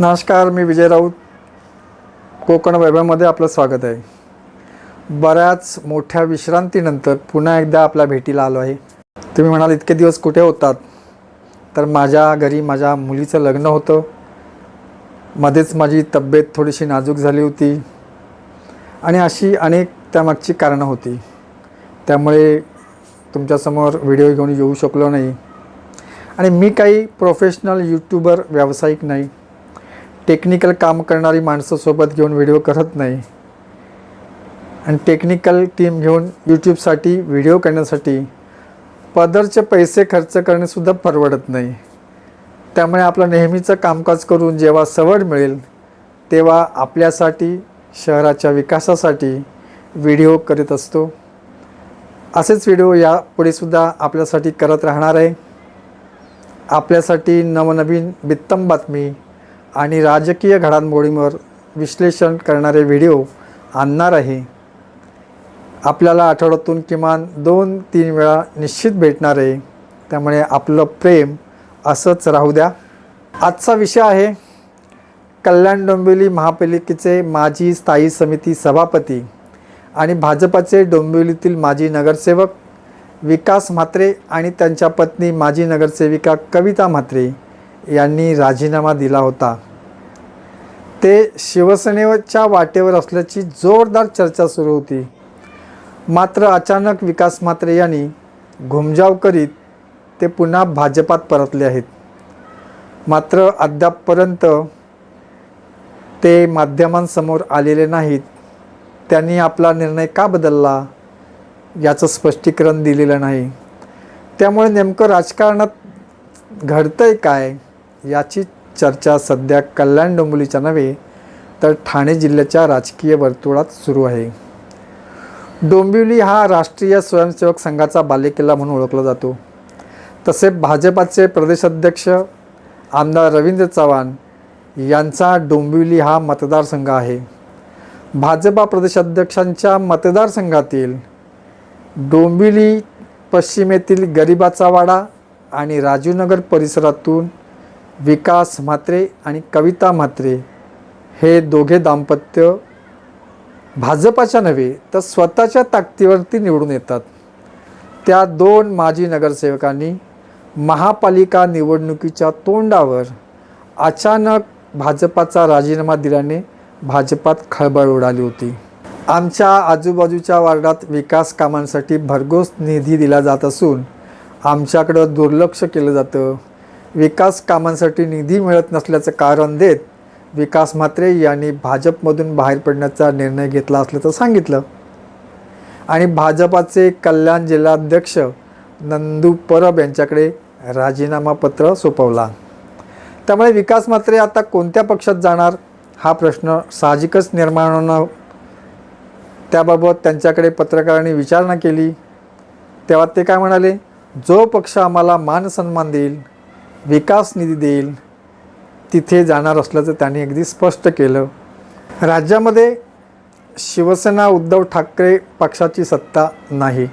नमस्कार मी विजय राऊत. कोकण वैभवमध्ये आपलं स्वागत आहे. बऱ्याच मोठ्या विश्रांतीनंतर पुन्हा एकदा आपल्या भेटीला आलो आहे. तुम्ही म्हणाल इतके दिवस कुठे होतात? तर माझ्या घरी माझ्या मुलीचं लग्न होतं. मध्येच माझी तब्येत थोडीशी नाजूक झाली होती. आणि अशी अनेक त्यामागची कारणं होती. त्यामुळे तुमच्यासमोर व्हिडिओ घेऊन येऊ शकलो नाही. आणि मी काही प्रोफेशनल यूट्यूबर व्यावसायिक नाही. टेक्निकल काम करणारी माणसं सोबत घेऊन व्हिडिओ करत नाही. आणि टेक्निकल टीम घेऊन यूट्यूबसाठी व्हिडिओ करण्यासाठी पदरचे पैसे खर्च करणेसुद्धा परवडत नाही. त्यामुळे आपलं नेहमीचं कामकाज करून जेव्हा सवड मिळेल तेव्हा आपल्यासाठी शहराच्या विकासासाठी व्हिडिओ करीत असतो. असेच व्हिडिओ यापुढेसुद्धा आपल्यासाठी करत राहणार आहे. आपल्यासाठी नवनवीन बित्तम बातमी आणि राजकीय घडामोडींवर विश्लेषण करणारे व्हिडिओ आणणार आहे आपल्याला आठवड्यातून किमान दोन तीन वेळा निश्चित भेटणार. आहे त्यामुळे आपलं प्रेम असंच राहू द्या. आजचा विषय आहे कल्याण डोंबिवली महापालिकेचे माजी स्थायी समिती सभापती आणि भाजपाचे डोंबिवलीतील माजी नगरसेवक विकास म्हात्रे आणि त्यांच्या पत्नी माजी नगरसेविका कविता म्हात्रे. यांनी राजीनामा दिला होता. ते शिवसेनेच्या वाटेवर असल्याची जोरदार चर्चा सुरू होती. मात्र अचानक विकास म्हात्रे यांनी घुमजाव करीत ते पुन्हा भाजपात परतले आहेत. मात्र अद्यापपर्यंत ते माध्यमांसमोर आलेले नाहीत. त्यांनी आपला निर्णय का बदलला याचं स्पष्टीकरण दिलेलं नाही. त्यामुळे नेमकं राजकारणात घडतंय काय? याची चर्चा सध्या कल्याण डोंबिवलीच्या नव्हे तर ठाणे जिल्ह्याच्या राजकीय वर्तुळात सुरू आहे. डोंबिवली हा राष्ट्रीय स्वयंसेवक संघाचा बालेकिल्ला म्हणून ओळखला जातो. तसे भाजपाचे प्रदेशाध्यक्ष आमदार रवींद्र चव्हाण यांचा डोंबिवली हा मतदारसंघ आहे. भाजपा प्रदेशाध्यक्षांच्या मतदारसंघातील डोंबिवली पश्चिमेतील गरिबाचा वाडा आणि राजीवनगर परिसरातून विकास म्हात्रे आणि कविता म्हात्रे हे दोघे दाम्पत्य भाजपाच्या नव्हे तर स्वतःच्या ताकदीवरती निवडून येतात. त्या दोन माजी नगरसेवकांनी महापालिका निवडणुकीच्या तोंडावर अचानक भाजपाचा राजीनामा दिल्याने भाजपात खळबळ उडाली होती. आमच्या आजूबाजूच्या वार्डात विकास कामांसाठी भरघोस निधी दिला जात असून आमच्याकडं दुर्लक्ष केलं जातं. विकास कामांसाठी निधी मिळत नसल्याचं कारण देत विकास म्हात्रे यांनी भाजपमधून बाहेर पडण्याचा निर्णय घेतला असल्याचं सांगितलं. आणि भाजपाचे कल्याण जिल्हाध्यक्ष नंदू परब यांच्याकडे राजीनामा पत्र सोपवला. त्यामुळे विकास म्हात्रे आता कोणत्या पक्षात जाणार? हा प्रश्न साहजिकच निर्माण होणं त्याबाबत त्यांच्याकडे पत्रकारांनी विचारणा केली. तेव्हा ते काय म्हणाले? जो पक्ष आम्हाला मान सन्मान देईल विकास निधी देईल तिथे जाणार असल्याचं त्यांनी अगदी स्पष्ट केलं. राज्यामध्ये शिवसेना उद्धव ठाकरे पक्षाची सत्ता नाही.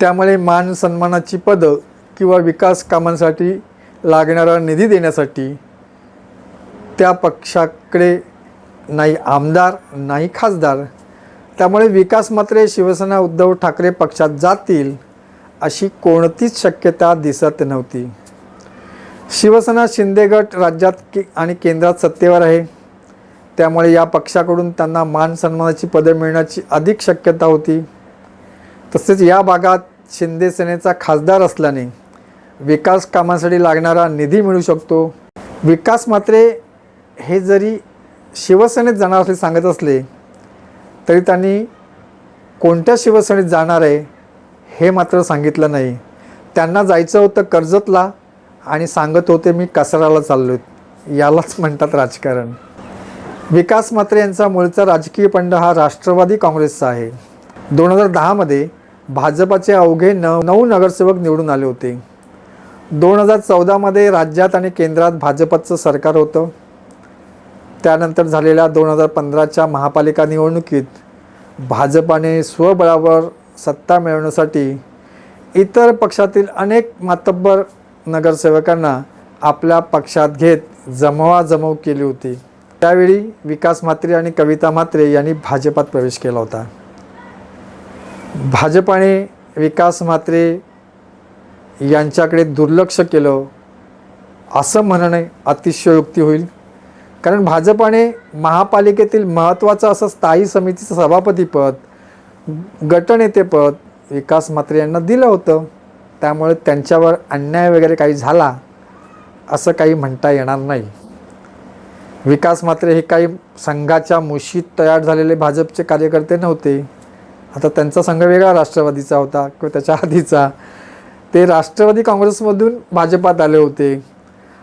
त्यामुळे मान सन्मानाची पदं किंवा विकास कामांसाठी लागणारा निधी देण्यासाठी त्या पक्षाकडे नाही आमदार नाही खासदार. त्यामुळे विकास मात्रे शिवसेना उद्धव ठाकरे पक्षात जातील अशी कोणतीच शक्यता दिसत नव्हती. शिवसेना शिंदे गट राज्यात के आणि केंद्रात सत्तेवर आहे. त्यामुळे या पक्षाकडून त्यांना मान सन्मानाची पदं मिळण्याची अधिक शक्यता होती. तसेच या भागात शिंदे सेनेचा खासदार असल्याने विकास कामासाठी लागणारा निधी मिळू शकतो. विकास मात्रे हे जरी शिवसेनेत जाणार असले सांगत असले तरी त्यांनी कोणत्या शिवसेनेत जाणार आहे हे मात्र सांगितलं नाही. त्यांना जायचं होतं कर्जतला आणि सांगत होते मी कसाराला चाललो यालाच म्हणतात राजकारण. विकास मात्रे यांचा मूळचा राजकीय पंड हा राष्ट्रवादी काँग्रेसचा आहे. दोन हजार दहामध्ये भाजपाचे अवघे न नऊ नगरसेवक निवडून आले होते. दोन हजार चौदामध्ये राज्यात आणि केंद्रात भाजपचं सरकार होतं. त्यानंतर झालेल्या दोन हजार पंधराच्या महापालिका निवडणुकीत भाजपाने स्वबळावर सत्ता मिळवण्यासाठी इतर पक्षातील अनेक मातब्बर नगरसेवकांना आपल्या पक्षात घेत जमवाजमव केली होती. त्यावेळी विकास म्हात्रे आणि कविता म्हात्रे यांनी भाजपात प्रवेश केला होता. भाजपाने विकास म्हात्रे यांच्याकडे दुर्लक्ष केलं असं म्हणणे अतिशयोक्ती होईल. कारण भाजपाने महापालिकेतील महत्त्वाचं असं स्थायी समितीचं सभापतीपद गटनेतेपद विकास म्हात्रे यांना दिलं होतं. त्यामुळे त्यांच्यावर अन्याय वगैरे काही झाला असं काही म्हणता येणार नाही. विकास मात्र हे काही संघाच्या मुशीत तयार झालेले भाजपचे कार्यकर्ते नव्हते. आता त्यांचा संघ वेगळा राष्ट्रवादीचा होता किंवा त्याच्या आधीचा. ते राष्ट्रवादी काँग्रेसमधून भाजपात आले होते.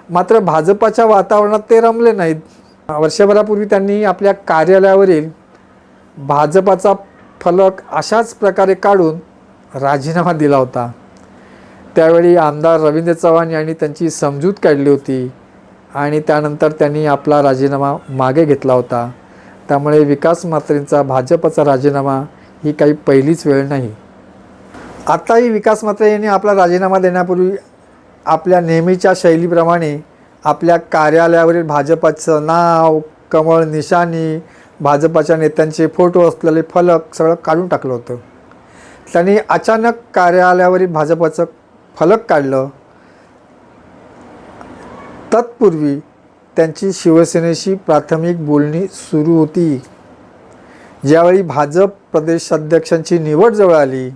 मात्र भाजपाच्या वातावरणात ते रमले नाहीत. वर्षभरापूर्वी त्यांनी आपल्या कार्यालयावरील भाजपाचा फलक अशाच प्रकारे काढून राजीनामा दिला होता. त्यावेळी आमदार रवींद्र चव्हाण यांनी त्यांची समजूत काढली होती आणि त्यानंतर त्यांनी आपला राजीनामा मागे घेतला होता. त्यामुळे विकास मात्रेंचा भाजपचा राजीनामा ही काही पहिलीच वेळ नाही. आत्ताही विकास मात्रे यांनी आपला राजीनामा देण्यापूर्वी आपल्या नेहमीच्या शैलीप्रमाणे आपल्या कार्यालयावरील भाजपाचं नाव कमळ निशाणी भाजपाच्या नेत्यांचे फोटो असलेले फलक सगळं काढून टाकलं होतं. त्यांनी अचानक कार्यालयावरील भाजपाचं फलक काढलं. तत्पूर्वी त्यांची शिवसेनेशी प्राथमिक बोलणी सुरू होती. ज्यावेळी भाजप प्रदेशाध्यक्षांची निवड जवळ आली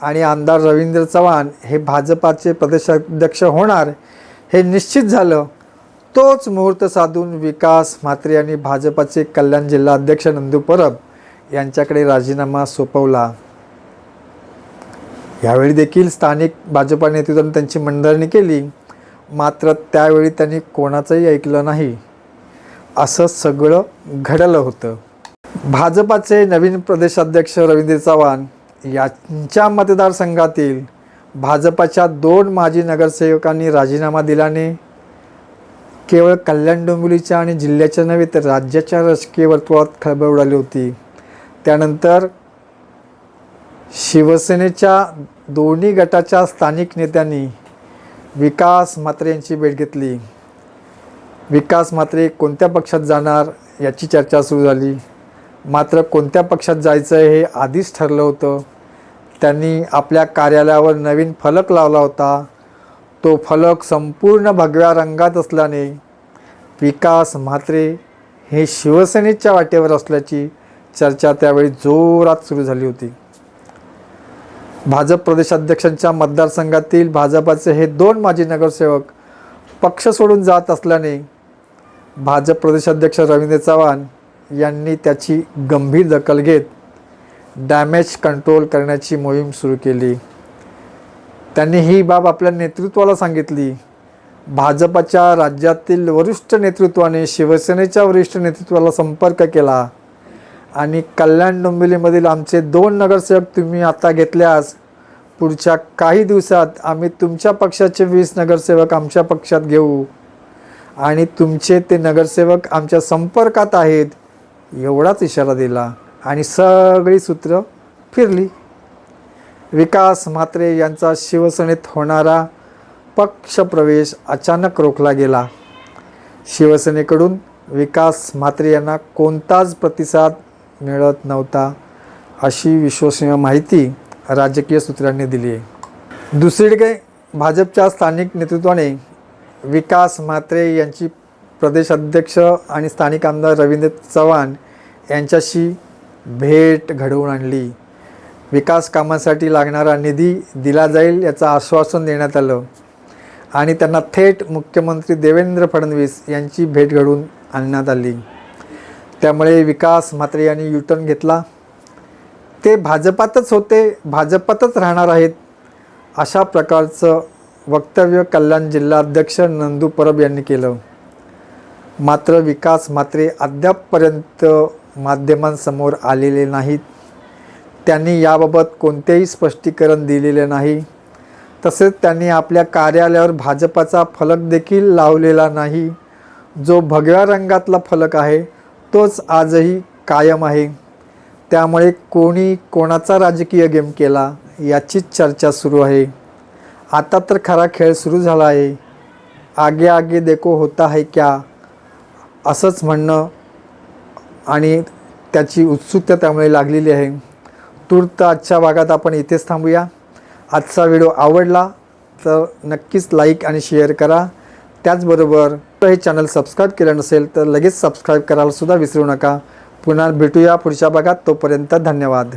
आणि आमदार रवींद्र चव्हाण हे भाजपाचे प्रदेशाध्यक्ष होणार हे निश्चित झालं तोच मुहूर्त साधून विकास म्हात्रे यांनी भाजपाचे कल्याण जिल्हा अध्यक्ष नंदू परब यांच्याकडे राजीनामा सोपवला. यावेळी देखील स्थानिक भाजपा नेतृत्वाने त्यांची मंडळणी केली. मात्र त्यावेळी त्यांनी कोणाचंही ऐकलं नाही. असं सगळं घडलं होतं. भाजपाचे नवीन प्रदेशाध्यक्ष रवींद्र चव्हाण यांच्या मतदारसंघातील भाजपाच्या दोन माजी नगरसेवकांनी राजीनामा दिल्याने केवळ कल्याण डोंबिवलीच्या आणि जिल्ह्याच्या नव्हे तर राज्याच्या राजकीय वर्तुळात खळबळ उडाली होती. त्यानंतर शिवसेनेच्या दोन्ही गटाच्या स्थानिक नेत्यांनी विकास म्हात्रे यांची भेट घेतली. विकास म्हात्रे कोणत्या पक्षात जाणार याची चर्चा सुरू झाली. मात्र कोणत्या पक्षात जायचं हे आधीच ठरलं होतं. त्यांनी आपल्या कार्यालयावर नवीन फलक लावला होता. तो फलक संपूर्ण भगव्या रंगात असल्याने विकास म्हात्रे हे शिवसेनेच्या वाटेवर असल्याची चर्चा त्यावेळी जोरात सुरू झाली होती. भाजप प्रदेशाध्यक्षांच्या मतदारसंघातील भाजपाचे हे दोन माजी नगरसेवक पक्ष सोडून जात असल्याने भाजप प्रदेशाध्यक्ष रवींद्र चव्हाण यांनी त्याची गंभीर दखल घेत डॅमेज कंट्रोल करण्याची मोहीम सुरू केली. त्यांनी ही बाब आपल्या नेतृत्वाला सांगितली. भाजपाच्या राज्यातील वरिष्ठ नेतृत्वाने शिवसेनेच्या वरिष्ठ नेतृत्वाला संपर्क केला. आणि कल्याण डोंबिवलीमधील आमचे दोन नगरसेवक तुम्ही आता घेतल्यास पुढच्या काही दिवसात आम्ही तुमच्या पक्षाचे वीस नगरसेवक आमच्या पक्षात घेऊ. आणि तुमचे ते नगरसेवक आमच्या संपर्कात आहेत एवढाच इशारा दिला. आणि सगळी सूत्र फिरली. विकास म्हात्रे यांचा शिवसेनेत होणारा पक्षप्रवेश अचानक रोखला गेला. शिवसेनेकडून विकास म्हात्रे यांना कोणताच प्रतिसाद मिळत नव्हता अशी विश्वसनीय माहिती राजकीय सूत्रांनी दिली आहे. दुसरीकडे भाजपच्या स्थानिक नेतृत्वाने विकास म्हात्रे यांची प्रदेश अध्यक्ष आणि स्थानिक आमदार रवींद्र चव्हाण यांच्याशी भेट घडवून आणली. विकास कामासाठी लागणारा निधी दिला जाईल याचं आश्वासन देण्यात आलं आणि त्यांना थेट मुख्यमंत्री देवेंद्र फडणवीस यांची भेट घडवून आणण्यात आली. त्यामुळे विकास म्हात्रे यांनी युटर्न घेतला. ते भाजपातच होते भाजपातच राहणार आहेत अशा प्रकारचं वक्तव्य कल्याण जिल्हाध्यक्ष नंदू परब यांनी केलं. मात्र विकास म्हात्रे अद्यापपर्यंत माध्यमांसमोर आलेले नाहीत. त्यांनी याबाबत कोणतेही स्पष्टीकरण दिलेले नाही. तसेच त्यांनी आपल्या कार्यालयावर भाजपाचा फलक देखील लावलेला नाही जो भगव्या रंगातला फलक आहे. तोच आजही कायम आहे. त्यामुळे कोणी कोणाचा राजकीय गेम केला याचीच चर्चा सुरू आहे. आता तर खरा खेळ सुरू झाला आहे. आगे आगे देखो होता है क्या? असंच म्हणणं आणि त्याची उत्सुकता त्यामुळे लागलेली आहे. तूर्त आजच्या भागात आपण इथेच थांबूया. आजचा व्हिडिओ आवडला तर नक्कीच लाईक आणि शेअर करा. त्याचबरोबर हे चॅनल सबस्क्राईब केलं नसेल तर लगेच सबस्क्राईब करायला सुद्धा विसरू नका. पुन्हा भेटूया पुढच्या भागात. तोपर्यंत धन्यवाद.